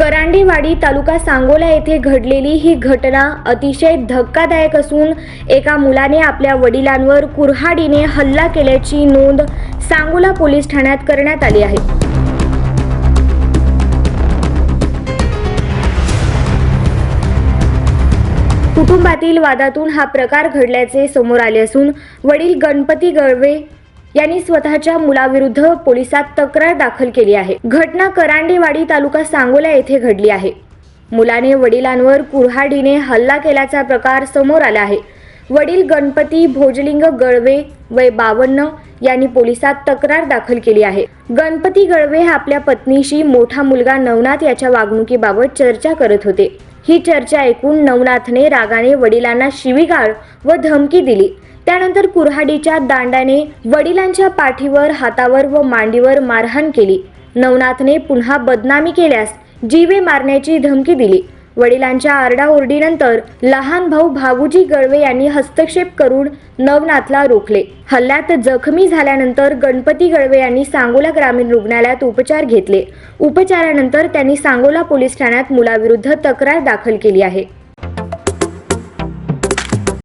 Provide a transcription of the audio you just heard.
करांडेवाडी तालुका सांगोला येथे घडलेली ही घटना अतिशय धक्कादायक असून एका मुलाने आपल्या वडिलांवर कुऱ्हाडीने हल्ला केल्याची नोंद सांगोला पोलीस ठाण्यात करण्यात आली आहे. कुटुंबातील वादातून हा प्रकार घडल्याचे समोर आले असून वडील गणपती गळवे यांनी स्वतःच्या मुलाविरुद्ध पोलिसात तक्रार दाखल केली आहे. घटना करांडेवाडी तालुका सांगोला येथे घडली आहे. मुलाने वडिलांवर कुऱ्हाडीने हल्ला केल्याचा प्रकार समोर आला आहे. वडील गणपती भोजलिंग गळवे वय बावन्न यांनी पोलिसात तक्रार दाखल केली आहे. गणपती गळवे हे आपल्या पत्नीशी मोठा मुलगा नवनाथ याच्या वागणुकीबाबत चर्चा करत होते. ही चर्चा ऐकून नवनाथने रागाने वडिलांना शिवीगाळ व धमकी दिली. त्यानंतर कुऱ्हाडीच्या दांडाने वडिलांच्या पाठीवर हातावर व मांडीवर मारहाण केली. नवनाथने पुन्हा बदनामी केल्यास जीवे मारण्याची धमकी दिली. वडिलांच्या आरडाओरडीनंतर लहान भाऊ भाऊजी गळवे यांनी हस्तक्षेप करून नवनाथला रोखले. हल्ल्यात जखमी झाल्यानंतर गणपती गळवे यांनी सांगोला ग्रामीण रुग्णालयात उपचार घेतले. उपचारानंतर त्यांनी सांगोला पोलीस ठाण्यात मुलाविरुद्ध तक्रार दाखल केली आहे.